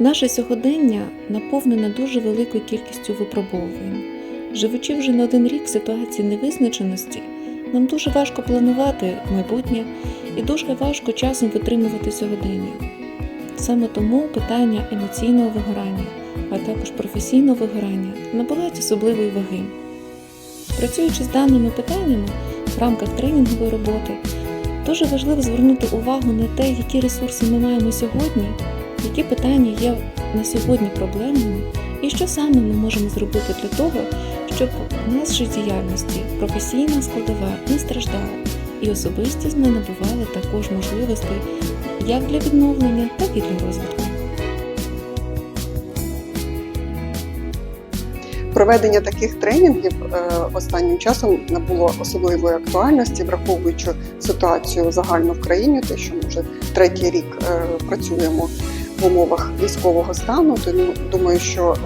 Наше сьогодення наповнене дуже великою кількістю випробовувань. Живучи вже не один рік в ситуації невизначеності, нам дуже важко планувати майбутнє і дуже важко часом витримувати сьогодення. Саме тому питання емоційного вигорання, а також професійного вигорання набувають особливої ваги. Працюючи з даними питаннями в рамках тренінгової роботи, дуже важливо звернути увагу на те, які ресурси ми маємо сьогодні, які питання є на сьогодні проблемними, і що саме ми можемо зробити для того, щоб в нашій діяльності професійна складова не страждала, і особистість не набували також можливостей як для відновлення, так і для розвитку. Проведення таких тренінгів е, останнім часом набуло особливої актуальності, враховуючи ситуацію загально в країні, те, що ми вже третій рік е, працюємо в умовах військового стану. Тому думаю, що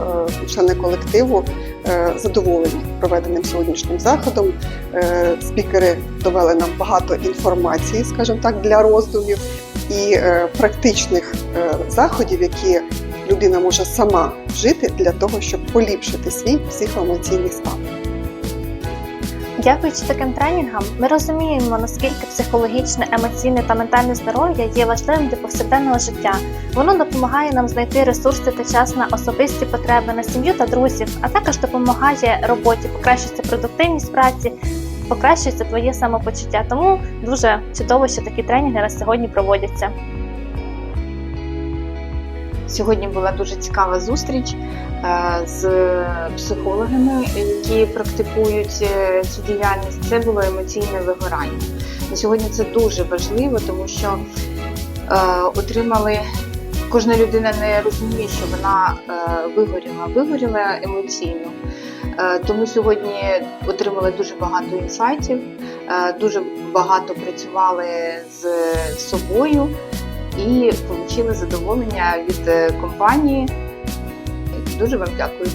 е, члени колективу е, задоволені проведеним сьогоднішнім заходом. Е, Спікери довели нам багато інформації, скажімо так, для роздумів і практичних заходів, які людина може сама вжити для того, щоб поліпшити свій психоемоційний стан. Дякуючи таким тренінгам, ми розуміємо, наскільки психологічне, емоційне та ментальне здоров'я є важливим для повсякденного життя. Воно допомагає нам знайти ресурси та час на особисті потреби, на сім'ю та друзів, а також допомагає роботі, покращується продуктивність праці, покращується твоє самопочуття. Тому дуже чудово, що такі тренінги на сьогодні проводяться. Сьогодні була дуже цікава зустріч е, з психологами, які практикують е, цю діяльність. Це було емоційне вигорання. На сьогодні це дуже важливо, тому що е, отримали. Кожна людина не розуміє, що вона вигоріла, вигоріла емоційно. Тому сьогодні отримали дуже багато інсайтів, дуже багато працювали з собою і отримали задоволення від е, компанії. Дуже вам дякую.